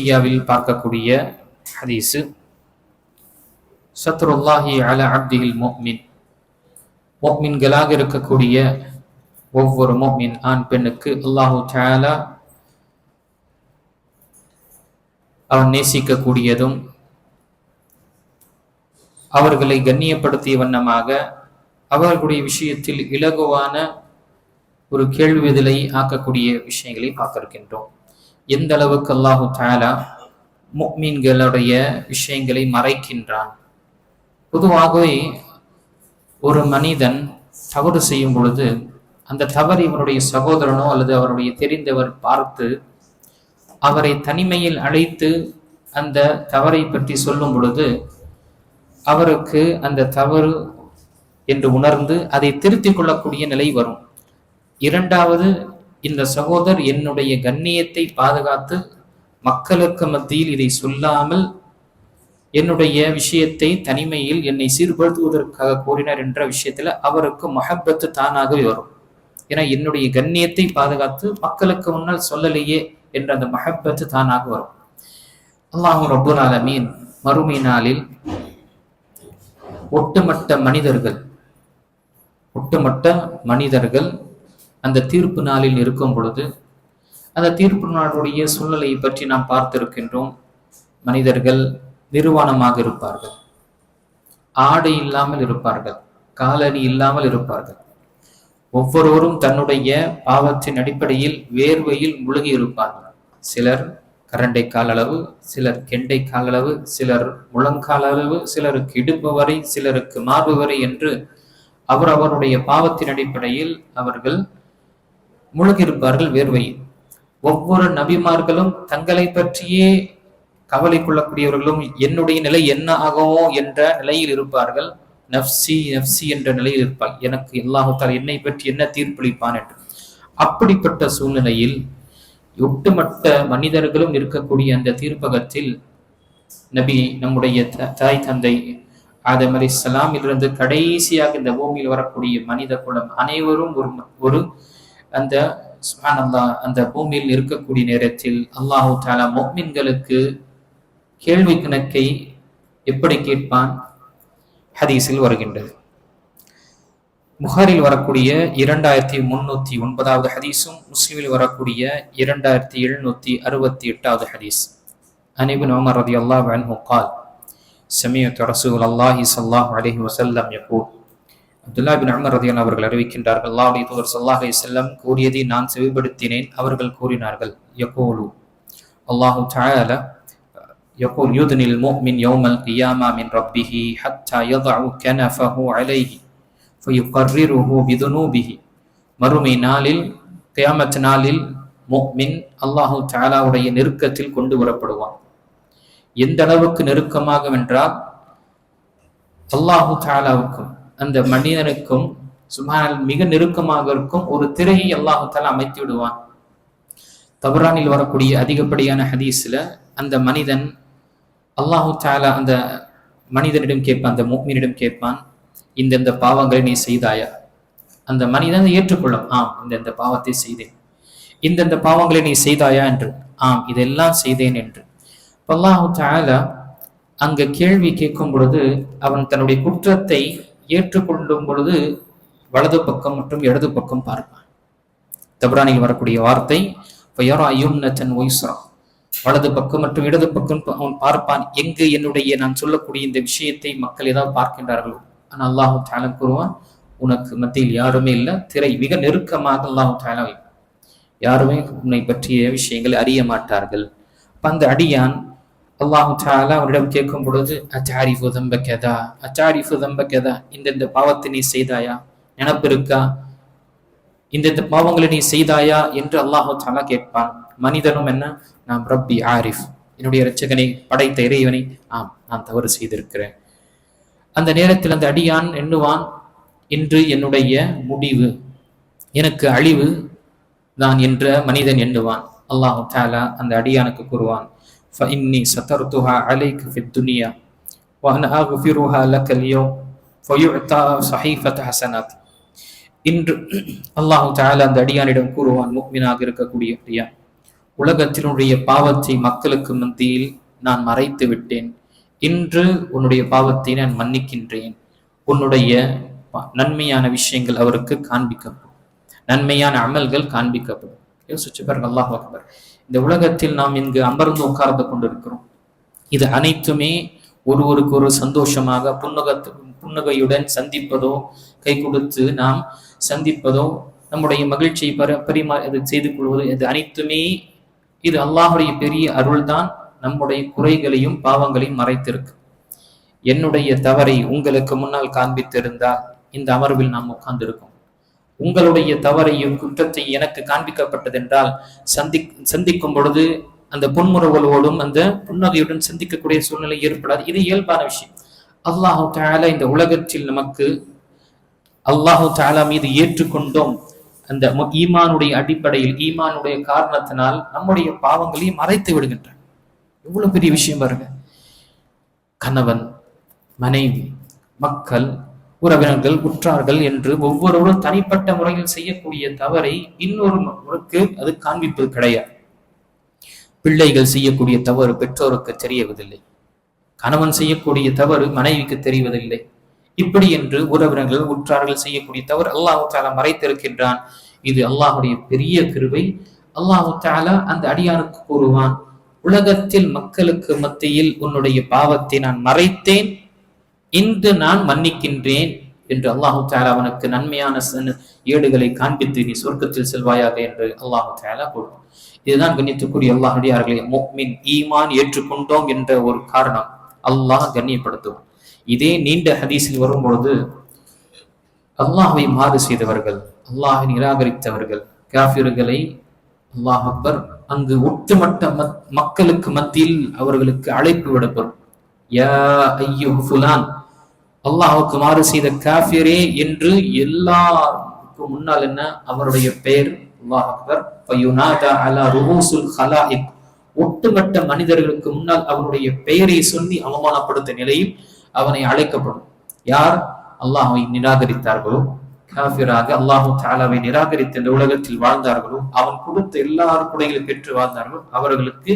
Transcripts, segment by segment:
இந்தியாவில் பார்க்கக்கூடிய ஹதீஸு. சத்ருல்லாஹி அல அப்திஹில் மோக்மின் மோக்மின்களாக இருக்கக்கூடிய ஒவ்வொரு மோக்மின் ஆண் பெண்ணுக்கு அல்லாஹு தாலா அவன் நேசிக்கக்கூடியதும் அவர்களை கண்ணியப்படுத்திய வண்ணமாக அவர்களுடைய விஷயத்தில் இலகுவான ஒரு கேள்வி விதலை ஆக்கக்கூடிய விஷயங்களை பார்க்க இருக்கின்றோம் எந்த அளவுக்கு அல்லாஹு தாலா முக்மீன்களுடைய விஷயங்களை மறைக்கின்றான்? பொதுவாகவே ஒரு மனிதன் தவறு செய்யும் பொழுது அந்த தவறு இவருடைய சகோதரனோ அல்லது அவருடைய தெரிந்தவர் பார்த்து அவரை தனிமையில் அழைத்து அந்த தவறை பற்றி சொல்லும் பொழுது அவருக்கு அந்த தவறு என்று உணர்ந்து அதை திருத்திக் கொள்ளக்கூடிய நிலை வரும். இரண்டாவது இந்த சகோதரர் என்னுடைய கண்ணியத்தை பாதுகாத்து மக்களுக்கு மத்தியில் இதை சொல்லாமல் என்னுடைய விஷயத்தை தனிமையில் என்னை சீர்படுத்துவதற்காக கூறினார் என்ற விஷயத்துல அவருக்கு மஹப்பத்து தானாகவே வரும். ஏன்னா என்னுடைய கண்ணியத்தை பாதுகாத்து மக்களுக்கு முன்னால் சொல்லலையே என்ற அந்த மஹப்பத்து தானாக வரும். அல்லாஹும் ரபுல் ஆலமீன் மறுமை நாளில் ஒட்டுமொத்த மனிதர்கள் ஒட்டுமொத்த மனிதர்கள் அந்த தீர்ப்பு நாளில் இருக்கும் பொழுது அந்த தீர்ப்பு நாளுடைய சூழ்நிலையை பற்றி நாம் பார்த்திருக்கின்றோம். மனிதர்கள் நிர்வாணமாக இருப்பார்கள். ஆடை இல்லாமல் இருப்பார்கள். காலணி இல்லாமல் இருப்பார்கள். ஒவ்வொருவரும் தன்னுடைய பாவத்தின் அடிப்படையில் வேர்வையில் முழுகி இருப்பார்கள். சிலர் கரண்டை கால் அளவு சிலர் கெண்டை கால் அளவு சிலர் முழங்கால் அளவு சிலருக்கு இடுப்பு வரை சிலருக்கு மார்பு வரை என்று அவர் அவருடைய பாவத்தின் அடிப்படையில் அவர்கள் முழுகியிருப்பார்கள் வேர்வையில் ஒவ்வொரு நபிமார்களும் தங்களை பற்றியே கவலை கொள்ளக்கூடியவர்களும் என்னுடைய நிலை என்ன ஆகுமோ என்ற நிலையில் இருப்பார்கள். நப்சி நப்சி என்ற நிலையில் இருப்பார் எனக்கு எல்லாத்தால் என்னை பற்றி என்ன தீர்ப்பளிப்பான் என்று. அப்படிப்பட்ட சூழ்நிலையில் ஒட்டுமொத்த மனிதர்களும் இருக்கக்கூடிய அந்த தீர்ப்பகத்தில் நபி நம்முடைய தாய் தந்தை ஆதம் அலி இருந்து கடைசியாக இந்த பூமியில் வரக்கூடிய மனித குலம் அனைவரும் ஒரு ஒரு அந்த சுஹானல்லா அந்த பூமியில் இருக்கக்கூடிய நேரத்தில் அல்லாஹு தாலா மொஹ்மின்களுக்கு கேள்வி கணக்கை எப்படி கேட்பான்? ஹதீஸில் வருகின்றது. புகாரில் வரக்கூடிய இரண்டாயிரத்தி முன்னூத்தி ஒன்பதாவது ஹதீஸும் முஸ்லீமில் வரக்கூடிய இரண்டாயிரத்தி எழுநூத்தி அறுபத்தி எட்டாவது ஹதீஸ். அனிபின் உமர் ரதி அல்லாஹ் அன்ஹு கால் சமீத் ரசூல் அல்லாஹி சல்லாஹ் அலஹி வசல்லம் யகூல் அப்துல்லா பின் அமர் ரதியான் அவர்கள் அறிவிக்கின்றார்கள் அல்லாஹுடைய தூதர் சல்லாஹ் செல்லம் கூறியதை நான் செவிப்படுத்தினேன் அவர்கள் கூறினார்கள் யகோலு அல்லாஹு தாயால يقول يدني المؤمن يوم القيامة من ربه حتى يضع كنفه عليه فيقرره بذنوبه மறுமை நாளில் கியாமத் நாளில் முக்மின் அல்லாஹு தாலாவுடைய நெருக்கத்தில் கொண்டு வரப்படுவான் எந்த அளவுக்கு நெருக்கமாக என்றால் அல்லாஹு தாலாவுக்கும் அந்த மனிதனுக்கும் சுமார் மிக நெருக்கமாக இருக்கும் ஒரு திரையை அல்லாஹு அமைத்து விடுவான். தபரானில் வரக்கூடிய அதிகப்படியான ஹதீஸ்ல அந்த மனிதன் அல்லாஹு தாலா அந்த மனிதனிடம் கேட்பான் அந்த மூமினிடம் கேட்பான் இந்தந்த பாவங்களை நீ செய்தாயா? அந்த மனிதன் ஏற்றுக்கொள்ளும் ஆம் இந்தந்த பாவத்தை செய்தேன். இந்தந்த பாவங்களை நீ செய்தாயா என்று ஆம் இதெல்லாம் செய்தேன் என்று. அல்லாஹு தாலா அங்க கேள்வி கேட்கும் பொழுது அவன் தன்னுடைய குற்றத்தை ஏற்றுக்கொள்ளும் பொழுது வலது பக்கம் மற்றும் இடது பக்கம் பார்ப்பான் தபரானில் வரக்கூடிய வார்த்தை வலது பக்கம் மற்றும் இடது பக்கம் அவன் பார்ப்பான். எங்கு என்னுடைய நான் சொல்லக்கூடிய இந்த விஷயத்தை மக்கள் ஏதாவது பார்க்கின்றார்களோ. ஆனால் அல்லாஹு தாலம் கூறுவான் உனக்கு மத்தியில் யாருமே இல்லை. திரை மிக நெருக்கமாக அல்லாஹு தாலா யாருமே உன்னை பற்றிய விஷயங்களை அறிய மாட்டார்கள். அந்த அடியான் அல்லாஹு தாலா அவரிடம் கேட்கும் பொழுது அச்சாரிஃபு தம்ப கதா அச்சாரிஃபு தம்ப கதா இந்த இந்த பாவத்தை நீ செய்தாயா? நினப்பு இருக்கா இந்த இந்த பாவங்களை நீ செய்தாயா? என்று அல்லாஹு தாலா கேட்பான். மனிதனும் என்ன? நாம் ரப்பி ஆரிஃப். என்னுடைய இரட்சகனை படைத்த இறைவனை ஆம் நான் தவறு செய்திருக்கிறேன். அந்த நேரத்தில் அந்த அடியான் எண்ணுவான் இன்று என்னுடைய முடிவு எனக்கு அழிவு தான் என்ற மனிதன் எண்ணுவான். அல்லாஹு தாலா அந்த அடியானுக்கு கூறுவான் فإني سترتها عليك في الدنيا وأنا أغفرها لك اليوم فيعطى صحيفة حسنات இன்று அல்லாஹு தாலா அந்த அடியானிடம் கூறுவான் முக்மினாக இருக்கக்கூடிய அடியான் உலகத்தினுடைய பாவத்தை மக்களுக்கு மத்தியில் நான் மறைத்து விட்டேன் இன்று உன்னுடைய பாவத்தை நான் மன்னிக்கின்றேன் உன்னுடைய ப- நன்மையான விஷயங்கள் அவருக்கு காண்பிக்கப்படும் நன்மையான அமல்கள் காண்பிக்கப்படும் யோசிச்சு பாருங்க அல்லாஹ் அக்பர் இந்த உலகத்தில் நாம் இங்கு அமர்ந்து உட்கார்ந்து கொண்டிருக்கிறோம். இது அனைத்துமே ஒருவருக்கு ஒரு சந்தோஷமாக புன்னகத்து புன்னகையுடன் சந்திப்பதோ கை கொடுத்து நாம் சந்திப்பதோ நம்முடைய மகிழ்ச்சியை பர பரிமா இது செய்து கொள்வது இது அனைத்துமே இது அல்லாஹுடைய பெரிய அருள்தான். நம்முடைய குறைகளையும் பாவங்களையும் மறைத்திருக்கு. என்னுடைய தவறை உங்களுக்கு முன்னால் காண்பித்திருந்தால் இந்த அமர்வில் நாம் உட்கார்ந்திருக்கோம். உங்களுடைய தவறையும் குற்றத்தை எனக்கு காண்பிக்கப்பட்டதென்றால் சந்தி சந்திக்கும் பொழுது அந்த புன்முறுவலோடும் அந்த புன்னகையுடன் சந்திக்கக்கூடிய சூழ்நிலை ஏற்படாது. இது இயல்பான விஷயம். அல்லாஹு தாலா இந்த உலகத்தில் நமக்கு அல்லாஹு தாலா மீது ஏற்றுக்கொண்டோம். அந்த ஈமானுடைய அடிப்படையில் ஈமானுடைய காரணத்தினால் நம்முடைய பாவங்களையும் மறைத்து விடுகின்றன எவ்வளவு பெரிய விஷயம் பாருங்க. கணவன் மனைவி மக்கள் உறவினர்கள் உற்றார்கள் என்று ஒவ்வொருவரும் தனிப்பட்ட முறையில் செய்யக்கூடிய தவறை இன்னொரு முறைக்கு அது காண்பிப்பது கிடையாது. பிள்ளைகள் செய்யக்கூடிய தவறு பெற்றோருக்கு தெரியவதில்லை. கணவன் செய்யக்கூடிய தவறு மனைவிக்கு தெரிவதில்லை. இப்படி என்று உறவினர்கள் உற்றார்கள் செய்யக்கூடிய தவறு அல்லாஹு தாலா மறைத்திருக்கின்றான். இது அல்லாஹுடைய பெரிய கிருவை அல்லாஹு தாலா அந்த அடியானுக்கு கூறுவான் உலகத்தில் மக்களுக்கு மத்தியில் உன்னுடைய பாவத்தை நான் மறைத்தேன் இன்று நான் மன்னிக்கின்றேன் என்று அல்லாஹு தாலா அவனுக்கு நன்மையான ஏடுகளை காண்பித்து நீ சொர்க்கத்தில் செல்வாயாக என்று அல்லாஹு தாலா கூறும் இதுதான் கண்ணியத்துக்குரிய அல்லாஹுடையார்களே முக்மின் ஈமான் ஏற்றுக்கொண்டோம் என்ற ஒரு காரணம் அல்லாஹ் கண்ணியப்படுத்துவான். இதே நீண்ட ஹதீஸில் வரும்பொழுது அல்லாஹை மாறு செய்தவர்கள் அல்லாஹை நிராகரித்தவர்கள் காஃபிர்களை அல்லாஹ் அக்பர் அங்கு ஒட்டுமட்ட மக்களுக்கு மத்தியில் அவர்களுக்கு அழைப்பு விடப்படும். யா ஐயோ ஃபுலான் அல்லாஹுக்கு மாறு செய்த காஃபியரே என்று எல்லாருக்கும் முன்னால் என்ன? அவருடைய பெயர் அல்லாஹ் அக்பர். ஒட்டுமொத்த மனிதர்களுக்கு முன்னால் அவனுடைய பெயரை சொல்லி அவமானப்படுத்த நிலையில் அவனை அழைக்கப்படும். யார்? அல்லாஹை நிராகரித்தார்களோ. காஃபிராக அல்லாஹு தாலாவை நிராகரித்து இந்த உலகத்தில் வாழ்ந்தார்களோ அவன் கொடுத்த எல்லா குடைகளை பெற்று வாழ்ந்தார்களோ அவர்களுக்கு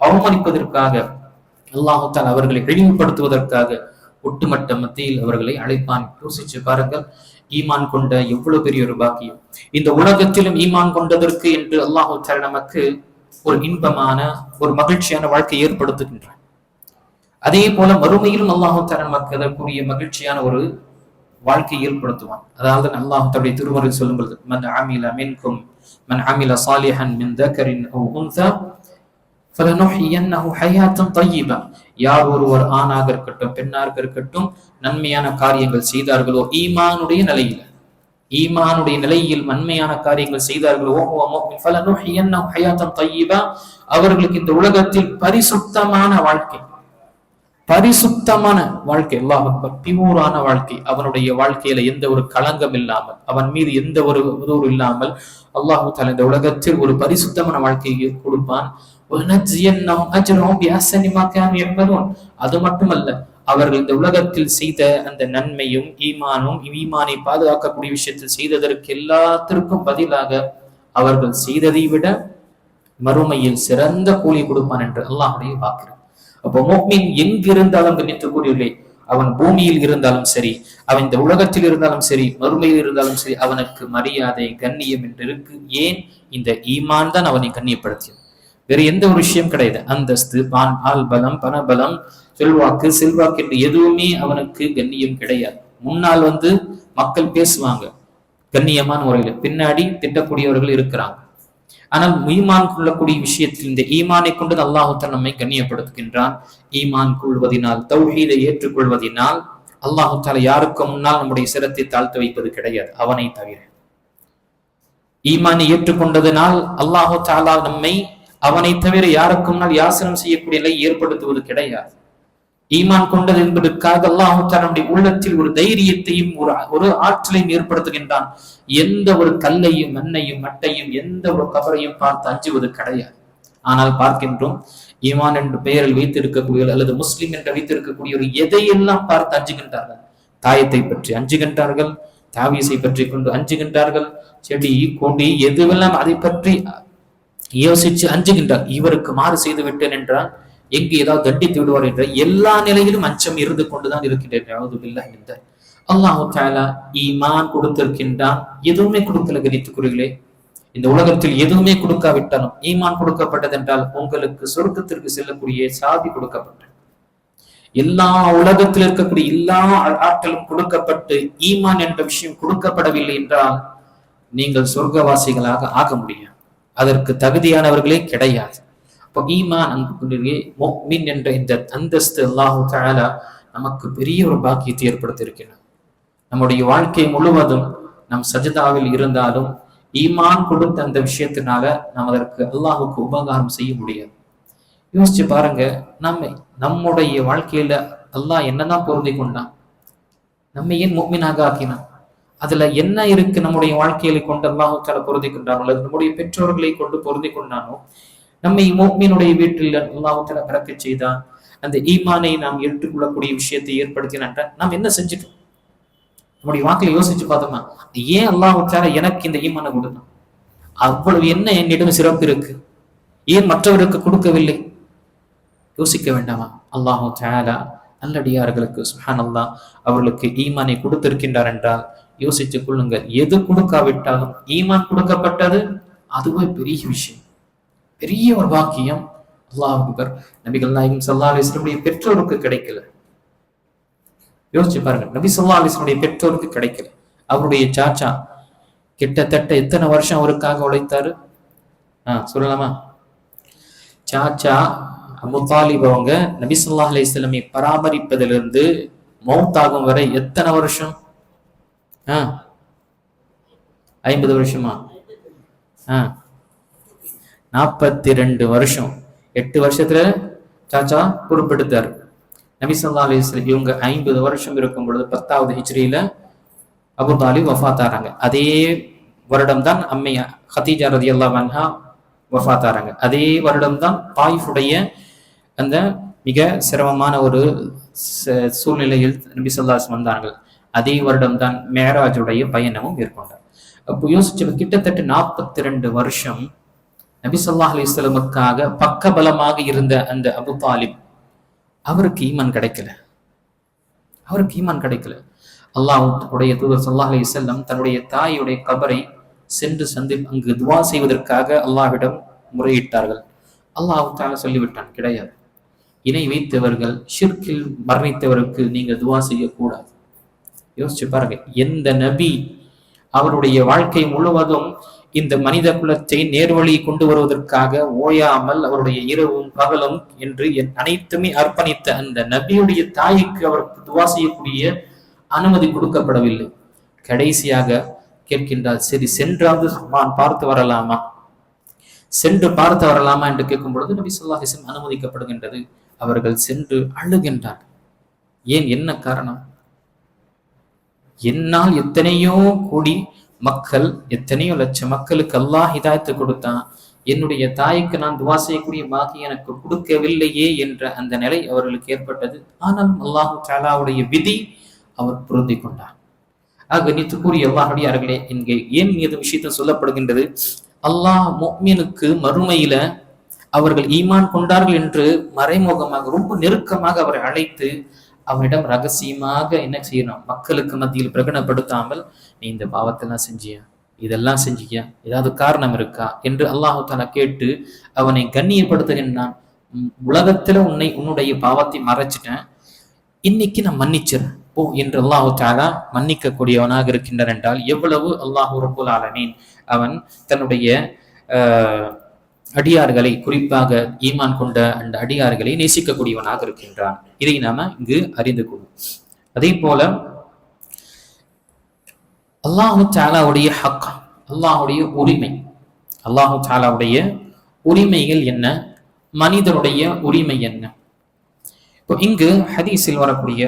அவமதிப்பதற்காக அல்லாஹு தால் அவர்களை இழிவுபடுத்துவதற்காக ஒட்டுமட்ட மத்தியில் அவர்களை அழைப்பான். யோசிச்சு பாருங்கள் ஈமான் கொண்ட எவ்வளவு பெரிய ஒரு பாக்கியம். இந்த உலகத்திலும் ஈமான் கொண்டதற்கு என்று அல்லாஹு நமக்கு ஒரு இன்பமான ஒரு மகிழ்ச்சியான வாழ்க்கை ஏற்படுத்துகின்றான். அதே போல மறுமையிலும் அல்லாஹு நமக்கு அதற்குரிய மகிழ்ச்சியான ஒரு வாழ்க்கை ஏற்படுத்துவான். அதாவது அல்லாஹு தன்னுடைய திருமறை சொல்லும் பொழுது மன் ஆமிலா மின்கும் மன் ஆமிலா சாலிஹன் மின் தக்கரின் ஃபலனுஹியன்னஹு ஹயாத்தம் தய்யிபா. யார் ஒருவர் ஆணாக இருக்கட்டும் பெண்ணாக இருக்கட்டும் நன்மையான காரியங்கள் செய்தார்களோ ஈமானுடைய நிலையில ஈமானுடைய நிலையில் நன்மையான காரியங்கள் செய்தார்களோ அவர்களுக்கு இந்த உலகத்தில் பரிசுத்தமான வாழ்க்கை. பரிசுத்தமான வாழ்க்கை. அல்லாஹ் அக்பர் பியூரான வாழ்க்கை. அவனுடைய வாழ்க்கையில எந்த ஒரு களங்கம் இல்லாமல் அவன் மீது எந்த ஒரு உதவு இல்லாமல் அல்லாஹு தால இந்த உலகத்தில் ஒரு பரிசுத்தமான வாழ்க்கையை கொடுப்பான். அது மட்டுமல்ல அவர்கள் இந்த உலகத்தில் செய்த அந்த நன்மையும் ஈமானும் ஈமானை பாதுகாக்கக்கூடிய விஷயத்தில் செய்ததற்கு எல்லாத்திற்கும் பதிலாக அவர்கள் செய்ததை விட மறுமையில் சிறந்த கூலி கொடுப்பான் என்று அல்லாஹுடைய பார்க்கிறான் அப்போ மோக்மின் எங்கிருந்தாலும் கணித்துக்கூடியவில்லை அவன் பூமியில் இருந்தாலும் சரி அவன் இந்த உலகத்தில் இருந்தாலும் சரி மறுமையில் இருந்தாலும் சரி அவனுக்கு மரியாதை கண்ணியம் என்று இருக்கு ஏன்? இந்த ஈமான் தான் அவனை கண்ணியப்படுத்தியது. வேற எந்த ஒரு விஷயம் கிடையாது. அந்தஸ்து பான் ஆள் பலம் பணபலம் செல்வாக்கு செல்வாக்கு என்று எதுவுமே அவனுக்கு கண்ணியம் கிடையாது. முன்னால் வந்து மக்கள் பேசுவாங்க கண்ணியமான முறையில். பின்னாடி திட்டக்கூடியவர்கள் இருக்கிறாங்க. ஆனால் ஈமான் கொள்ளக்கூடிய விஷயத்தில் இந்த ஈமானை கொண்டு அல்லாஹுத்தன் நம்மை கண்ணியப்படுத்துகின்றான். ஈமான் கொள்வதினால் தௌஹீதை ஏற்றுக்கொள்வதினால் அல்லாஹுத்தால யாருக்கு முன்னால் நம்முடைய சிரத்தை தாழ்த்து வைப்பது கிடையாது. அவனை தவிர. ஈமானை ஏற்றுக்கொண்டதனால் அல்லாஹு தாலா நம்மை அவனை தவிர யாருக்கு முன்னால் யாசனம் செய்யக்கூடிய நிலை ஏற்படுத்துவது கிடையாது. ஈமான் கொண்டது என்பதற்காக அல்லாஹு தாலா நம்முடைய உள்ளத்தில் ஒரு தைரியத்தையும் ஒரு ஒரு ஆற்றலையும் ஏற்படுத்துகின்றான். எந்த ஒரு கல்லையும் மண்ணையும் மட்டையும் எந்த ஒரு கபரையும் பார்த்து அஞ்சுவது கிடையாது. ஆனால் பார்க்கின்றோம் ஈமான் என்ற பெயரில் வைத்திருக்கக்கூடிய அல்லது முஸ்லிம் என்று வைத்திருக்கக்கூடிய ஒரு எதையெல்லாம் பார்த்து அஞ்சுகின்றார்கள்? தாயத்தை பற்றி அஞ்சுகின்றார்கள் தாவியசை பற்றி கொண்டு அஞ்சுகின்றார்கள் செடி கொடி எதுவெல்லாம் அதை பற்றி யோசிச்சு அஞ்சுகின்றார் இவருக்கு மாறு செய்து விட்டேன் என்றால் எங்கு ஏதாவது தண்டித்து விடுவார் என்ற எல்லா நிலையிலும் அச்சம் இருந்து கொண்டுதான் இருக்கின்றேன். அல்லாஹு தாலா ஈமான் கொடுத்திருக்கின்றான். எதுவுமே கொடுக்கல கணித்துக்குறீர்களே இந்த உலகத்தில் எதுவுமே கொடுக்காவிட்டாலும் ஈமான் கொடுக்கப்பட்டதென்றால் உங்களுக்கு சொர்க்கத்திற்கு செல்லக்கூடிய சாதி கொடுக்கப்பட்டது. எல்லா உலகத்தில் இருக்கக்கூடிய எல்லா ஆற்றலும் கொடுக்கப்பட்டு ஈமான் என்ற விஷயம் கொடுக்கப்படவில்லை என்றால் நீங்கள் சொர்க்கவாசிகளாக ஆக முடியும் அதற்கு தகுதியானவர்களே கிடையாது. அப்போ ஈமான் அன்புக்குரிய மொஹ்மின் என்ற இந்த அந்தஸ்து அல்லாஹு தாலா நமக்கு பெரிய ஒரு பாக்கியத்தை ஏற்படுத்தியிருக்கிறார். நம்முடைய வாழ்க்கை முழுவதும் நம் சஜிதாவில் இருந்தாலும் ஈமான் கொடுத்த அந்த விஷயத்தினால நாம் அதற்கு அல்லாஹுக்கு உபகாரம் செய்ய முடியாது. யோசிச்சு பாருங்க நம்ம நம்முடைய வாழ்க்கையில அல்லாஹ் என்னதான் பொருந்தி கொண்டான்? நம்ம ஏன் மொமினாக ஆக்கினான்? அதுல என்ன இருக்கு நம்முடைய வாழ்க்கையில கொண்டு அல்லாஹு தால பொருந்தி கொண்டானோ அல்லது நம்முடைய பெற்றோர்களை கொண்டு பொருந்தி கொண்டானோ நம்மை மோக்மீனுடைய வீட்டில் அல்லாஹு தால பிறக்க செய்தான் அந்த ஈமானை நாம் ஏற்றுக்கொள்ளக்கூடிய விஷயத்தை ஏற்படுத்தினாட்ட நாம் என்ன செஞ்சிட்டோம்? நம்முடைய வாக்கில யோசிச்சு பார்த்தோமா ஏன் அல்லாஹு தால எனக்கு இந்த ஈமானை கொடுத்தான்? அவ்வளவு என்ன என்னிடம் சிறப்பு இருக்கு? ஏன் மற்றவருக்கு கொடுக்கவில்லை? யோசிக்க வேண்டாமா? அல்லாஹு தாலா நல்லடியார்களுக்கு சுஹான் அல்லா அவர்களுக்கு ஈமானை கொடுத்திருக்கின்றார் என்றால் யோசிச்சு கொள்ளுங்கள் எது கொடுக்காவிட்டாலும் ஈமான் கொடுக்கப்பட்டது அதுவே பெரிய விஷயம். பெரிய ஒரு வாக்கியம். அல்லாஹ் நபிகள் நாயகம் சல்லா அலிஸ்லமுடைய பெற்றோருக்கு கிடைக்கல. யோசிச்சு பாருங்க. நபி சொல்லா அலிஸ்லமுடைய பெற்றோருக்கு கிடைக்கல. அவருடைய சாச்சா கிட்டத்தட்ட எத்தனை வருஷம் அவருக்காக உழைத்தாரு? ஆஹ் சொல்லலாமா? சாச்சா அபு அவங்க நபி சொல்லா அலிஸ்லமை பராமரிப்பதிலிருந்து மௌத்தாகும் வரை எத்தனை வருஷம்? ஆ. ஐம்பது வருஷமா? ஆ. நாற்பத்தி ரெண்டு வருஷம். எட்டு வருஷத்துல சாச்சா பொறுப்பெடுத்தார் நபிசல்லா சொல்லா இவங்க ஐம்பது வருஷம் இருக்கும் பொழுது பத்தாவது ஹிச்ரியில அபு தாலிப் வஃத்தாராங்க அதே வருடம் தான் அம்மை ஹத்தீஜா ரதி அல்லா வன்ஹா வஃபாத்தாராங்க அதே வருடம் தான் தாயிஃபுடைய அந்த மிக சிரமமான ஒரு சூழ்நிலையில் நபி சொல்லாஸ் வந்தார்கள். அதே வருடம்தான் மேராஜுடைய பயணமும் மேற்கொண்டார். அப்போ யோசிச்சு கிட்டத்தட்ட நாற்பத்தி ரெண்டு வருஷம் நபிசல்லா சொல்லாஹ் அலிஸ்லமுக்காக பக்கபலமாக இருந்த அந்த அபு தாலிப் அவருக்கு ஈமான் கிடைக்கல. அவருக்கு ஈமான் கிடைக்கல. அல்லாஹுடைய தூதர் சொல்லாஹ் அலி செல்லம் தன்னுடைய தாயுடைய கபரை சென்று சந்தி அங்கு துவா செய்வதற்காக அல்லாஹ்விடம் முறையிட்டார்கள். அல்லாஹ் தால சொல்லிவிட்டான் கிடையாது. இணை வைத்தவர்கள் ஷிர்கில் மரணித்தவருக்கு நீங்க துவா செய்யக்கூடாது. யோசிச்சு பாருங்க. எந்த நபி அவருடைய வாழ்க்கை முழுவதும் இந்த மனித குலத்தை நேர்வழி கொண்டு வருவதற்காக ஓயாமல் அவருடைய இரவும் பகலும் என்று அனைத்துமே அர்ப்பணித்த அந்த நபியுடைய தாய்க்கு அவருக்கு துவா செய்யக்கூடிய அனுமதி கொடுக்கப்படவில்லை. கடைசியாக கேட்கின்றார் சரி சென்றாவது நான் பார்த்து வரலாமா? சென்று பார்த்து வரலாமா? என்று கேட்கும் பொழுது நபி சொல்லாஹிசம் அனுமதிக்கப்படுகின்றது. அவர்கள் சென்று அழுகின்றார் ஏன்? என்ன காரணம்? என்னால் எத்தனையோ கோடி மக்கள் எத்தனையோ லட்சம் மக்களுக்கு அல்லாஹ் இதாயத்தை கொடுத்தான். என்னுடைய தாய்க்கு நான் துவா செய்யக்கூடிய பாக்கி எனக்கு கொடுக்கவில்லையே என்ற அந்த நிலை அவர்களுக்கு ஏற்பட்டது. ஆனாலும் அல்லாஹு சாலாவுடைய விதி அவர் பொருந்தி கொண்டார். ஆக நித்து கூறிய அல்லாஹடியார்களே இங்கே ஏன் இந்த விஷயத்த சொல்லப்படுகின்றது? அல்லாஹ் மொமீனுக்கு மறுமையில அவர்கள் ஈமான் கொண்டார்கள் என்று மறைமுகமாக ரொம்ப நெருக்கமாக அவரை அழைத்து அவனிடம் ரகசியமாக என்ன செய்யணும்? மக்களுக்கு மத்தியில் பிரகடனப்படுத்தாமல் நீ இந்த பாவத்தெல்லாம் செஞ்சியா? இதெல்லாம் செஞ்சியா? ஏதாவது காரணம் இருக்கா? என்று அல்லாஹு தாலா கேட்டு அவனை கண்ணியப்படுத்துகின்றான் உலகத்துல உன்னை உன்னுடைய பாவத்தை மறைச்சிட்டேன். இன்னைக்கு நான் மன்னிச்சிடறேன் போ என்று அல்லாஹு தாலா மன்னிக்க கூடியவனாக இருக்கின்றான் என்றால் எவ்வளவு அல்லாஹு ரபுல் ஆலமீன் அவன் தன்னுடைய அடியார்களை குறிப்பாக ஈமான் கொண்ட அந்த அடியார்களை நேசிக்கக்கூடியவனாக இருக்கின்றான். இதை நாம இங்கு அறிந்து கொள்வோம். அதே போல அல்லாஹு சாலாவுடைய ஹக் அல்லாஹுடைய உரிமை. அல்லாஹு சாலாவுடைய உரிமைகள் என்ன? மனிதனுடைய உரிமை என்ன? இப்போ இங்கு ஹதீஸில் வரக்கூடிய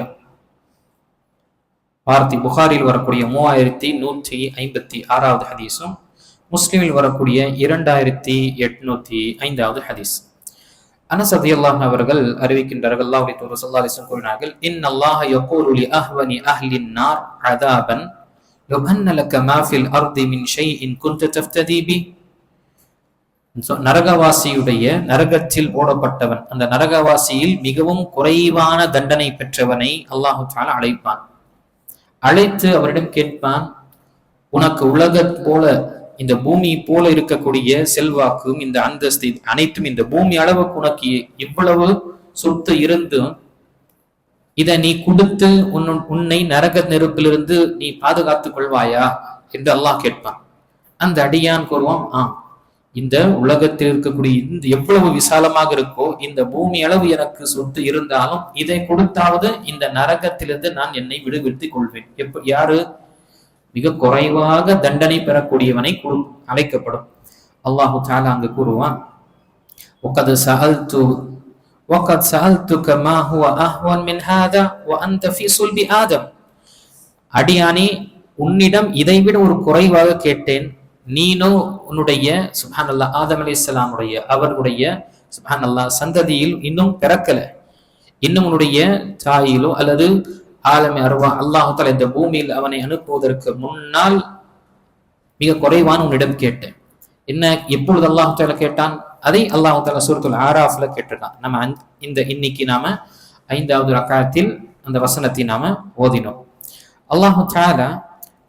வார்த்தை புகாரில் வரக்கூடிய மூவாயிரத்தி நூற்றி ஐம்பத்தி ஆறாவது ஹதீஸும் முஸ்லிமில் வரக்கூடிய இரண்டாயிரத்தி எட்நூத்தி ஐந்தாவது ஹதீஸ் அனஸ் அல்லாஹ் அவர்கள் அறிவிக்கின்றார்கள் அல்லாஹுடைய தூர் சல்லா அலிஸ்லம் கூறினார்கள் இன் அல்லாஹ் யகூலு லி அஹ்வனி அஹ்லின் நார் அதாபன் لو أن لك ما في الأرض من شيء كنت تفتدي به So, நரகவாசியுடைய நரகத்தில் போடப்பட்டவன் அந்த நரகவாசியில் மிகவும் குறைவான தண்டனை பெற்றவனை அல்லாஹு தாலா அழைப்பான் அழைத்து அவரிடம் கேட்பான் உனக்கு உலக போல இந்த பூமி போல இருக்கக்கூடிய செல்வாக்கும் இந்த அந்தஸ்து அனைத்தும் இந்த பூமி அளவுக்கு உனக்கு இவ்வளவு சொத்து இருந்தும் இதை நீ கொடுத்து உன் உன்னை நரக நெருப்பிலிருந்து நீ பாதுகாத்துக் கொள்வாயா? என்று அல்லாஹ் கேட்பான். அந்த அடியான் கூறுவான் ஆம். இந்த உலகத்தில் இருக்கக்கூடிய இந்த எவ்வளவு விசாலமாக இருக்கோ இந்த பூமி அளவு எனக்கு சொத்து இருந்தாலும் இதை கொடுத்தாவது இந்த நரகத்திலிருந்து நான் என்னை விடுவித்துக் கொள்வேன். எப்ப யாரு? மிக குறைவாக தண்டனை பெறக்கூடியவனை கொடு அழைக்கப்படும் அல்லாஹு தாலா அங்கு கூறுவான் وقد سألت وقد سألتك ما هو أهون من هذا وأنت في صلب آدم அடியானே உன்னிடம் இதைவிட ஒரு குறைவாக கேட்டேன் நீனோ உன்னுடைய சுஹான் அல்லா ஆதம் அலி இஸ்லாமுடைய அவர்களுடைய சுஹான் அல்லா சந்ததியில் இன்னும் பிறக்கல இன்னும் உன்னுடைய தாயிலோ அல்லது ஆலமி அருவா. அல்லாஹால இந்த பூமியில் அவனை அனுப்புவதற்கு முன்னால் மிக குறைவான உன்னிடம் கேட்டேன். என்ன எப்பொழுது அல்லாஹால கேட்டான்? அதை அல்லாஹால சூரத்துல் ஆராஃப்ல கேட்டிருக்கான். நம்ம இந்த இன்னைக்கு நாம ஐந்தாவது ரக்காயத்தில் அந்த வசனத்தை நாம ஓதினோம். அல்லாஹு தாலா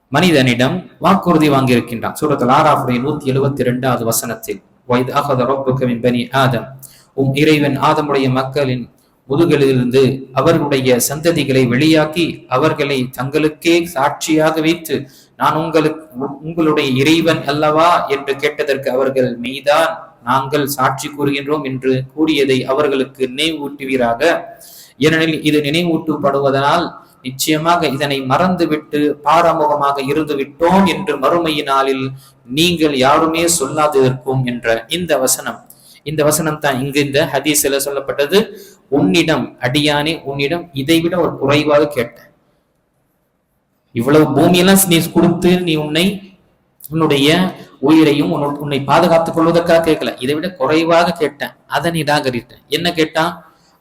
மனிதனிடம் வாக்குறுதி வாங்கியிருக்கின்றான். சூரத்துல் ஆராஃபுடைய நூத்தி எழுபத்தி ரெண்டாவது வசனத்தில் வைத் அகத ரொப்புக்கவின் பனி ஆதம். உம் இறைவன் ஆதமுடைய மக்களின் முதுகலிலிருந்து அவர்களுடைய சந்ததிகளை வெளியாக்கி அவர்களை தங்களுக்கே சாட்சியாக வைத்து நான் உங்களுக்கு உங்களுடைய இறைவன் அல்லவா? என்று கேட்டதற்கு அவர்கள் மெய்தான் நாங்கள் சாட்சி கூறுகின்றோம் என்று கூறியதை அவர்களுக்கு நினைவூட்டுவீராக. ஏனெனில் இது நினைவூட்டப்படுவதனால் நிச்சயமாக இதனை மறந்துவிட்டு பாரமுகமாக இருந்து விட்டோம் என்று மறுமையினாலில் நீங்கள் யாருமே சொல்லாதிருக்கும் என்ற இந்த வசனம். இந்த வசனம் தான் இங்கு இந்த ஹதீஸ்ல சொல்லப்பட்டது உன்னிடம் அடியானே உன்னிடம் இதை விட ஒரு குறைவாக கேட்டேன் இவ்வளவு பூமியெல்லாம் நீ கொடுத்து நீ உன்னை உன்னுடைய உயிரையும் உன்னை பாதுகாத்துக் கொள்வதற்காக கேட்கல. இதை விட குறைவாக கேட்டேன். அதை நிராகரிட்டேன் என்ன கேட்டான்?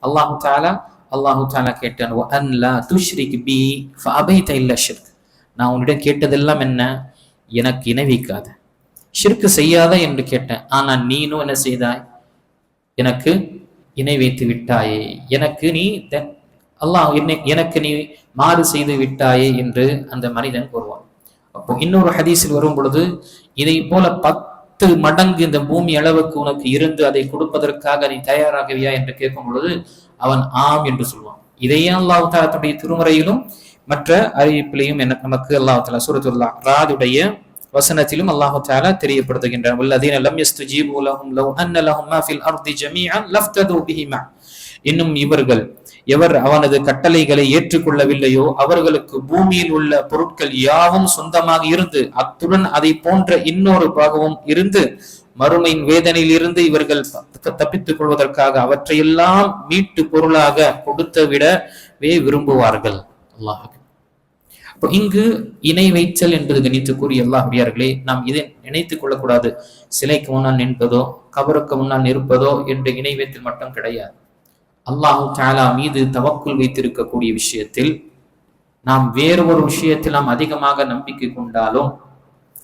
அல்லாஹு தாலா அல்லாஹு தாலா கேட்டான் அன்லா துஷ்ரிக் பி ஃபஅபைத இல்ல ஷிர்க். நான் உன்னிடம் கேட்டதெல்லாம் என்ன? எனக்கு இணைவிக்காத ஷிர்க்கு செய்யாத என்று கேட்டேன். ஆனா நீனும் என்ன செய்தாய்? எனக்கு இணை வைத்து விட்டாயே. எனக்கு நீ அல்லாஹ் என்னை எனக்கு நீ மாறு செய்து விட்டாயே என்று அந்த மனிதன் கூறுவான். அப்போ இன்னொரு ஹதீஸில் வரும் பொழுது இதை போல பத்து மடங்கு இந்த பூமி அளவுக்கு உனக்கு இருந்து அதை கொடுப்பதற்காக நீ தயாராகவியா என்று கேட்கும் பொழுது அவன் ஆம் என்று சொல்வான். இதையே அல்லாஹ் தாலத்துடைய திருமுறையிலும் மற்ற அறிவிப்பிலையும் என்ன நமக்கு அல்லாஹ் தாலா சூரத்துல்லா ராதுடைய வசனத்திலும் அல்லாஹு தாலா தெரியப்படுத்துகின்றான். வல்லதீன லம் யஸ்துஜீபு லஹும் லவ் அன்ன லஹும் மா ஃபில் அர்தி ஜமீஅன் லஃப்தது பிஹிமா இன்னும் இவர்கள் எவர் அவனது கட்டளைகளை ஏற்றுக்கொள்ளவில்லையோ அவர்களுக்கு பூமியில் உள்ள பொருட்கள் யாவும் சொந்தமாக இருந்து அத்துடன் அதை போன்ற இன்னொரு பாகமும் இருந்து மறுமையின் வேதனையில் இருந்து இவர்கள் தப்பித்துக் கொள்வதற்காக அவற்றையெல்லாம் மீட்டு பொருளாக கொடுத்து விடவே விரும்புவார்கள். அல்லாஹ் அப்போ இங்கு இணை வைத்தல் என்பது கணித்து கூறிய அல்லாஹியார்களே நாம் இதை நினைத்துக் கொள்ளக்கூடாது. சிலைக்கு முன்னால் நிற்பதோ கபருக்கு முன்னால் நிற்பதோ என்று இணை வைத்தல் மட்டும் கிடையாது. அல்லாஹு தாலா மீது தவக்குள் வைத்திருக்கக்கூடிய விஷயத்தில் நாம் வேறு ஒரு விஷயத்தில் நாம் அதிகமாக நம்பிக்கை கொண்டாலும்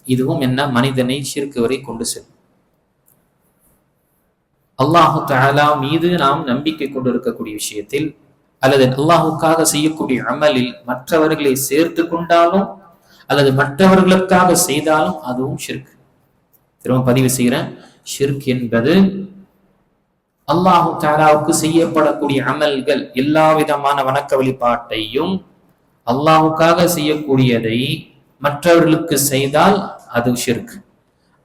இதுவும் என்ன? மனிதனை சிறுக்கு வரை கொண்டு செல்லும். அல்லாஹு தாலா மீது நாம் நம்பிக்கை கொண்டிருக்கக்கூடிய விஷயத்தில் அல்லது அல்லாஹுக்காக செய்யக்கூடிய அமலில் மற்றவர்களை சேர்த்து கொண்டாலும் அல்லது மற்றவர்களுக்காக செய்தாலும் அதுவும் ஷிர்க் திரும்ப பதிவு செய்கிறேன். ஷிர்க் என்பது அல்லாஹு தாலாவுக்கு செய்யப்படக்கூடிய அமல்கள் எல்லா விதமான வணக்க வழிபாட்டையும் அல்லாஹுக்காக செய்யக்கூடியதை மற்றவர்களுக்கு செய்தால் அது ஷிர்க்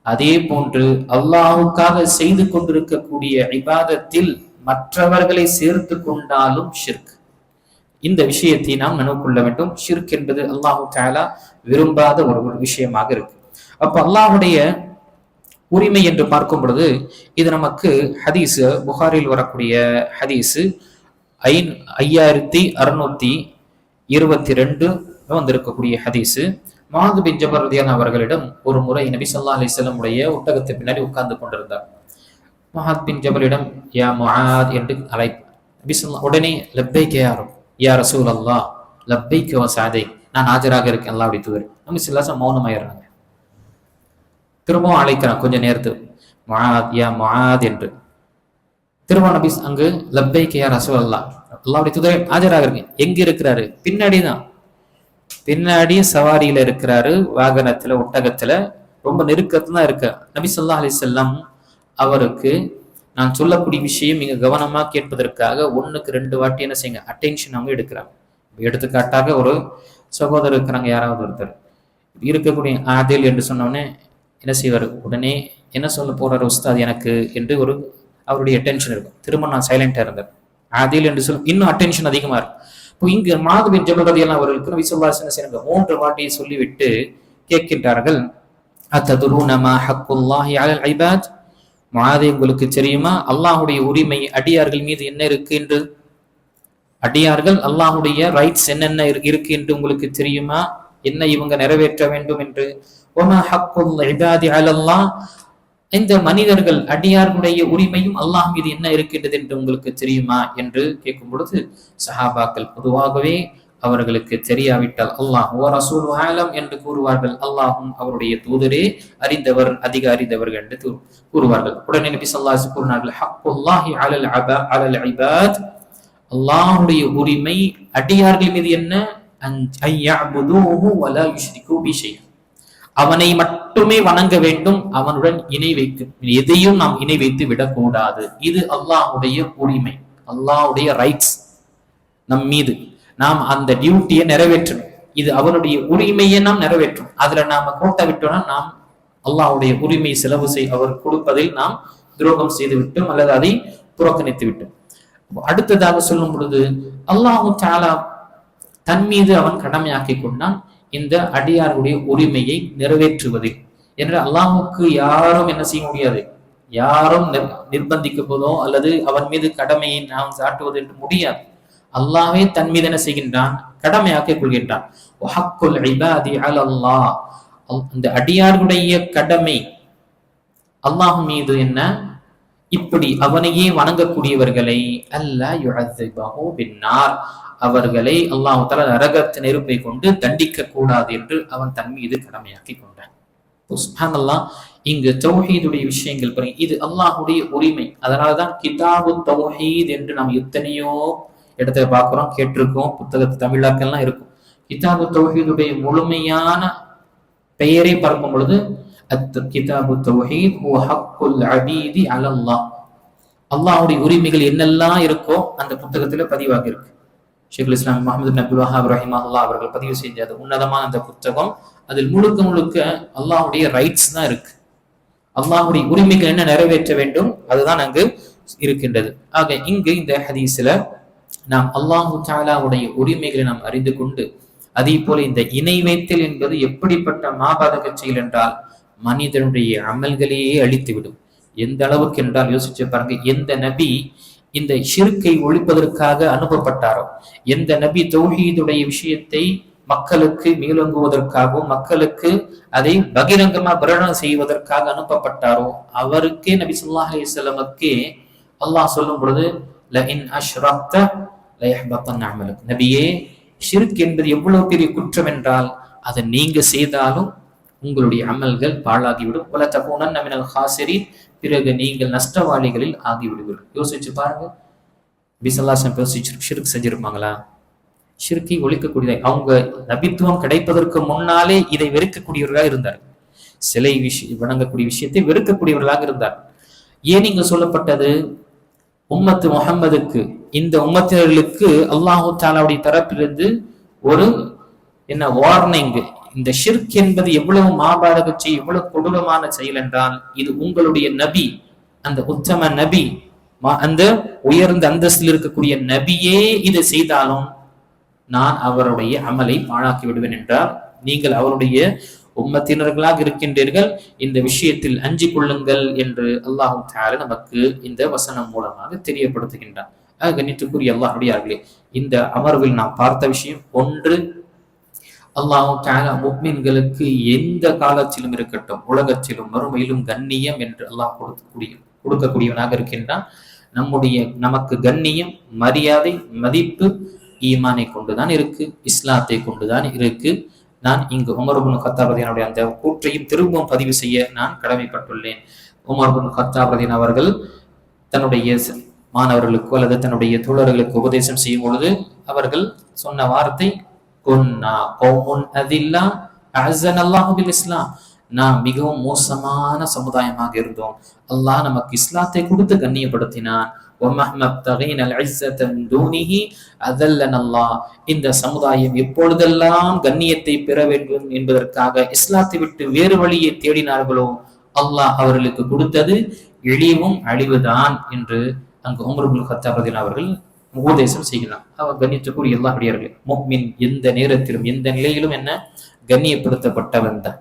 அதே போன்று அல்லாஹுக்காக செய்து கொண்டிருக்கக்கூடிய விவாதத்தில் மற்றவர்களை சேர்த்து கொண்டாலும் ஷிர்க் இந்த விஷயத்தை நாம் நினைவுகொள்ள வேண்டும். ஷிர்க் என்பது அல்லாஹு தாலா விரும்பாத ஒரு விஷயமாக இருக்கு. அப்ப அல்லாஹுடைய உரிமை என்று பார்க்கும் பொழுது இது நமக்கு ஹதீஸ் புகாரில் வரக்கூடிய ஹதீஸ் ஐ ஐயாயிரத்தி அறுநூத்தி இருபத்தி ரெண்டு வந்திருக்கக்கூடிய ஹதீஸு. மாது பின் ஜபர் அவர்களிடம் ஒரு முறை நபி சொல்லா அலிஸ்லம் உடைய ஒட்டகத்தை பின்னாடி உட்கார்ந்து கொண்டிருந்தார். மஹாத் பின் ஜபலிடம் யா முஹாத் என்று அழை நபி சொல்லா உடனே லப்பை கேயாரும் யா ரசூல் அல்லா லப்பை சாதை நான் ஆஜராக இருக்கேன் அல்லா அப்படி தூர் நபி சொல்லாசம் மௌனமாயிடுறாங்க திரும்பவும் அழைக்கிறான் கொஞ்ச நேரத்துக்கு. முஆத் யா முஆத் என்று. திரும்ப நபி அங்கு லப்பைக்கு யா ரசூல் அல்லா அல்லாவுடைய துதரை ஆஜராக இருக்கேன். எங்க இருக்கிறாரு? பின்னாடி தான். பின்னாடி சவாரியில இருக்கிறாரு வாகனத்துல ஒட்டகத்துல. ரொம்ப நெருக்கத்துல தான் இருக்க நபி சொல்லா அலிசல்லாம் அவருக்கு நான் சொல்லக்கூடிய விஷயம் நீங்கள் கவனமாக கேட்பதற்காக ஒன்றுக்கு ரெண்டு வாட்டி என்ன செய்யுங்க அட்டென்ஷன் அவங்க எடுக்கிறாங்க. எடுத்துக்காட்டாக ஒரு சகோதரர் இருக்கிறாங்க யாராவது ஒருத்தர். இருக்கக்கூடிய ஆதில் என்று சொன்னோடனே என்ன செய்வார்? உடனே என்ன சொல்ல போகிறார் உஸ்தாத் எனக்கு என்று ஒரு அவருடைய அட்டென்ஷன் இருக்கும். திரும்ப நான் சைலண்டாக இருந்தேன். ஆதில் என்று சொல்லும் இன்னும் அட்டென்ஷன் அதிகமாக இருக்கும் இப்போ இங்கு மாதவின் ஜபகதியெல்லாம் அவர்களுக்கு விசுவாசன செய்யுங்க மூன்று வாட்டியை சொல்லிவிட்டு கேட்கின்றார்கள் அத்ததுருனமா ஹக்குல்லாஹி அலல் ஐபாத்? மாதே உங்களுக்கு தெரியுமா? அல்லாஹுடைய உரிமை அடியார்கள் மீது என்ன இருக்கு என்று? அடியார்கள் அல்லாஹுடைய ரைட்ஸ் என்னென்ன இருக்கு என்று உங்களுக்கு தெரியுமா? என்ன இவங்க நிறைவேற்ற வேண்டும் என்று? இந்த மனிதர்கள் அடியார்களுடைய உரிமையும் அல்லாஹ் மீது என்ன இருக்கின்றது என்று உங்களுக்கு தெரியுமா? என்று கேட்கும் பொழுது சஹாபாக்கள் பொதுவாகவே அவர்களுக்கு தெரியாவிட்டால் அல்லாஹ் ஓ ரசூல் ஆலம் என்று கூறுவார்கள். அல்லாஹும் அவருடைய தூதரே அறிந்தவர் அதிக அறிந்தவர்கள் என்று கூறுவார்கள். உடனே நபி சல்லாஸ் கூறினார்கள் ஹக்குல்லாஹி அலல் அபா அலல் இபாத். அல்லாஹுடைய உரிமை அடியார்கள் மீது என்ன? அவனை மட்டுமே வணங்க வேண்டும் அவனுடன் இணை வைக்க எதையும் நாம் இணை வைத்து விடக்கூடாது. இது அல்லாஹுடைய உரிமை அல்லாஹுடைய ரைட்ஸ் நம் மீது. நாம் அந்த டியூட்டியை நிறைவேற்றணும். இது அவனுடைய உரிமையை நாம் நிறைவேற்றும் அதுல நாம கோட்டை விட்டோம்னா நாம் அல்லாஹுடைய உரிமை செலவு செய் அவர் கொடுப்பதில் நாம் துரோகம் செய்து விட்டோம் அல்லது அதை புறக்கணித்து விட்டோம். அடுத்ததாக சொல்லும் பொழுது அல்லாஹு தாலா தன் மீது அவன் கடமையாக்கி கொண்டான். இந்த அடியாருடைய உரிமையை நிறைவேற்றுவதில். என்று அல்லாஹுக்கு யாரும் என்ன செய்ய முடியாது. யாரும் நிர்பந்திக்க போதோ அல்லது அவன் மீது கடமையை நாம் சாட்டுவது என்று முடியாது. அல்லாவே தன் மீது என்ன செய்கின்றான்? கடமையாக்கிக் கொள்கின்றான். அந்த அடியார்களுடைய கடமை அல்லாஹ் மீது என்ன? இப்படி அவனையே வணங்கக்கூடியவர்களை அல்ல பின்னார். அவர்களை அல்லாஹு தலா நரகத்து நெருப்பை கொண்டு தண்டிக்க கூடாது என்று அவன் தன் மீது கடமையாக்கி கொண்டான். அல்லாஹ் இங்கு தௌஹீதுடைய விஷயங்கள் பாருங்க. இது அல்லாஹுடைய உரிமை. அதனாலதான் கிதாபு தௌஹீத் என்று நாம் எத்தனையோ இடத்துல பார்க்கிறோம் கேட்டிருக்கோம் புத்தகத்து தமிழாக்கள்லாம் இருக்கும். கிதாபு தௌஹீதுடைய முழுமையான பெயரை பார்க்கும் பொழுது அத் கிதாபு தௌஹீத் ஹக்குல் அபீதி அலல்லாஹ். அல்லாஹுடைய உரிமைகள் என்னெல்லாம் இருக்கோ அந்த புத்தகத்துல பதிவாக இருக்கு. ஷேகுல் இஸ்லாம் முகமது நபி வஹாப் ரஹிமா அல்லா அவர்கள் பதிவு செஞ்சது உன்னதமான அந்த புத்தகம். அதில் முழுக்க முழுக்க அல்லாஹுடைய ரைட்ஸ் தான் இருக்கு. அல்லாஹுடைய உரிமைகள் என்ன நிறைவேற்ற வேண்டும் அதுதான் அங்கு இருக்கின்றது. ஆக இங்கு இந்த ஹதீஸ்ல நாம் அல்லாஹு தாலாவுடைய உரிமைகளை நாம் அறிந்து கொண்டு அதே போல இந்த இணை வைத்தல் என்பது எப்படிப்பட்ட மாபாதக செயல் என்றால் மனிதனுடைய அமல்களையே அழித்துவிடும். எந்த அளவுக்கு என்றால் யோசிச்சு பாருங்க எந்த நபி இந்த ஷிருக்கை ஒழிப்பதற்காக அனுப்பப்பட்டாரோ எந்த நபி தௌஹீதுடைய விஷயத்தை மக்களுக்கு மேலோங்குவதற்காகவும் மக்களுக்கு அதை பகிரங்கமா பிரகடனம் செய்வதற்காக அனுப்பப்பட்டாரோ அவருக்கே நபி சொல்லாஹ் அலிஸ்லமுக்கே அல்லாஹ் சொல்லும் பொழுது நபியே ஷிர்க் என்பது எவ்வளவு பெரிய குற்றம் என்றால் அதை நீங்க செய்தாலும் உங்களுடைய அமல்கள் பாழாகிவிடும். பல தபூனன் நமினல் ஹாசிரி பிறகு நீங்கள் நஷ்டவாளிகளில் ஆகிவிடுவீர்கள். யோசிச்சு பாருங்க. பிசல்லாசம் யோசிச்சிருக்கு ஷிர்க் செஞ்சிருப்பாங்களா? ஷிர்கை ஒழிக்கக்கூடியதை அவங்க நபித்துவம் கிடைப்பதற்கு முன்னாலே இதை வெறுக்கக்கூடியவர்களாக இருந்தார் சிலை விஷய வணங்கக்கூடிய விஷயத்தை வெறுக்கக்கூடியவர்களாக இருந்தார் ஏன் இங்க சொல்லப்பட்டது? உம்மத்து முகம்மதுக்கு இந்த உம்மத்தினர்களுக்கு அல்லாஹு தாலாவுடைய தரப்பிலிருந்து ஒரு என்ன வார்னிங் இந்த ஷிர்க் என்பது எவ்வளவு மாபாதக செய் எவ்வளவு கொடூரமான செயல் என்றால் இது உங்களுடைய நபி அந்த உத்தம நபி அந்த உயர்ந்த அந்தஸ்தில் இருக்கக்கூடிய நபியே இதை செய்தாலும் நான் அவருடைய அமலை பாழாக்கி விடுவேன் என்றால் நீங்கள் அவருடைய உம்மத்தினர்களாக இருக்கின்றீர்கள். இந்த விஷயத்தில் அஞ்சு கொள்ளுங்கள் என்று அல்லாஹு தால நமக்கு இந்த வசனம் மூலமாக தெரியப்படுத்துகின்றான். கண்ணியத்துக்குரிய அல்லாஹுடையார்களே இந்த அமர்வில் நாம் பார்த்த விஷயம் ஒன்று அல்லாஹு தாலா முக்மின்களுக்கு எந்த காலத்திலும் இருக்கட்டும் உலகத்திலும் மறுமையிலும் கண்ணியம் என்று அல்லாஹ் கொடுக்கக்கூடிய கொடுக்கக்கூடியவனாக இருக்கின்றான். நம்முடைய நமக்கு கண்ணியம் மரியாதை மதிப்பு ஈமானை கொண்டுதான் இருக்கு இஸ்லாத்தை கொண்டுதான் இருக்கு. நான் இங்கு உமர்புன் கத்தாபதியனுடைய அந்த கூற்றையும் திரும்பவும் பதிவு செய்ய நான் கடமைப்பட்டுள்ளேன். உமர் கத்தாபதியன் அவர்கள் தன்னுடைய மாணவர்களுக்கோ அல்லது தன்னுடைய தோழர்களுக்கு உபதேசம் செய்யும் பொழுது அவர்கள் சொன்ன வார்த்தை குன்னா கௌமுன் அதில்லா அஸன் அல்லாஹு இஸ்லாம். நாம் மிகவும் மோசமான சமுதாயமாக இருந்தோம். அல்லாஹ் நமக்கு இஸ்லாத்தை கொடுத்து கண்ணியப்படுத்தினான். இந்த சமுதாயம் எப்பொழுதெல்லாம் கண்ணியத்தை பெற வேண்டும் என்பதற்காக இஸ்லாத்தை விட்டு வேறு வழியை தேடினார்களோ அல்லாஹ் அவர்களுக்கு கொடுத்தது இழிவும் அழிவுதான் என்று அங்கு உமருபுல் ஹத்தாபதின் அவர்கள் உபதேசம் செய்யலாம் அவர் கண்ணியத்துக்குரிய எல்லா அடியார்கள் முக்மின் எந்த நேரத்திலும் எந்த நிலையிலும் என்ன? கண்ணியப்படுத்தப்பட்டவன் தான்.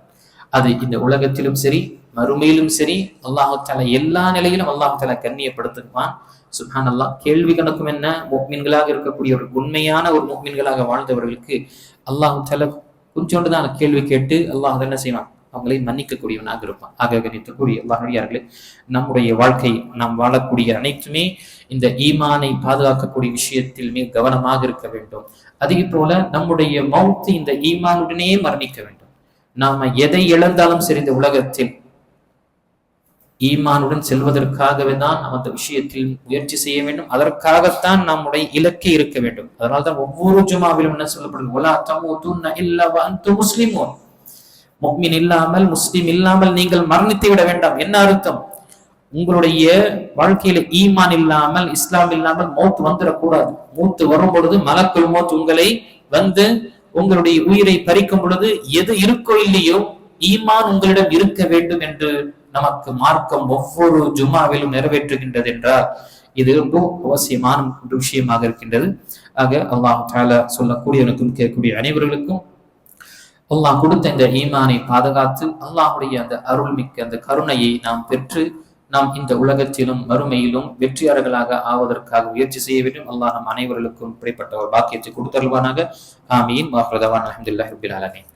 அது இந்த உலகத்திலும் சரி மறுமையிலும் சரி அல்லாஹால எல்லா நிலையிலும் அல்லாஹால கண்ணியப்படுத்துவான். சுஹான் அல்லாஹ் கேள்வி கணக்கும் என்ன? முக்மீன்களாக இருக்கக்கூடிய ஒரு உண்மையான ஒரு முக்மீன்களாக வாழ்ந்தவர்களுக்கு அல்லாஹால தாலா கொஞ்சோண்டு தான் கேள்வி கேட்டு அல்லாஹ் என்ன செய்வான்? அவங்களை மன்னிக்கக்கூடியவனாக இருப்பான். ஆக கணித்தக்கூடிய அல்லாஹியார்களே நம்முடைய வாழ்க்கை நாம் வாழக்கூடிய அனைத்துமே இந்த ஈமானை பாதுகாக்கக்கூடிய விஷயத்தில் மிக கவனமாக இருக்க வேண்டும். அதே போல நம்முடைய மௌத்து இந்த ஈமானுடனே மரணிக்க வேண்டும். நாம எதை இழந்தாலும் சரி இந்த உலகத்தில் ஈமானுடன் செல்வதற்காகவே தான் நாம் அந்த விஷயத்தில் முயற்சி செய்ய வேண்டும். அதற்காகத்தான் நம்முடைய இலக்கே இருக்க வேண்டும். அதனால்தான் ஒவ்வொரு ஜுமாவிலும் என்ன சொல்லப்படுது? முஸ்லிமோ முக்மின் இல்லாமல் முஸ்லிம் இல்லாமல் நீங்கள் மரணித்து விட வேண்டாம். என்ன அர்த்தம்? உங்களுடைய வாழ்க்கையில ஈமான் இல்லாமல் இஸ்லாம் இல்லாமல் மூத்து வந்துடக்கூடாது. மூத்து வரும் பொழுது மலக்குள் மௌத் உங்களை வந்து உங்களுடைய உயிரை பறிக்கும் பொழுது எது இருக்கோ இல்லையோ ஈமான் உங்களிடம் இருக்க வேண்டும் என்று நமக்கு மார்க்கம் ஒவ்வொரு ஜுமாவிலும் நிறைவேற்றுகின்றது என்றால் இது ரொம்ப அவசியமான ஒரு விஷயமாக இருக்கின்றது. ஆக அல்லாஹ் தாலா சொல்லக்கூடியவனுக்கும் கேட்கக்கூடிய அனைவர்களுக்கும் அல்லாஹ் கொடுத்த இந்த ஈமானை பாதுகாத்து அல்லாஹுடைய அந்த அருள்மிக்க அந்த கருணையை நாம் பெற்று நாம் இந்த உலகத்திலும் மறுமையிலும் வெற்றியாளர்களாக ஆவதற்காக முயற்சி செய்ய வேண்டும். அல்லாஹ் நம் அனைவர்களுக்கும் இப்படிப்பட்ட ஒரு பாக்கியத்தை கொடுத்தருவானாக ஆமீன். வாஹ்ரதவான். அஹமதுல்லாஹ் ரபில் ஆலமீன்.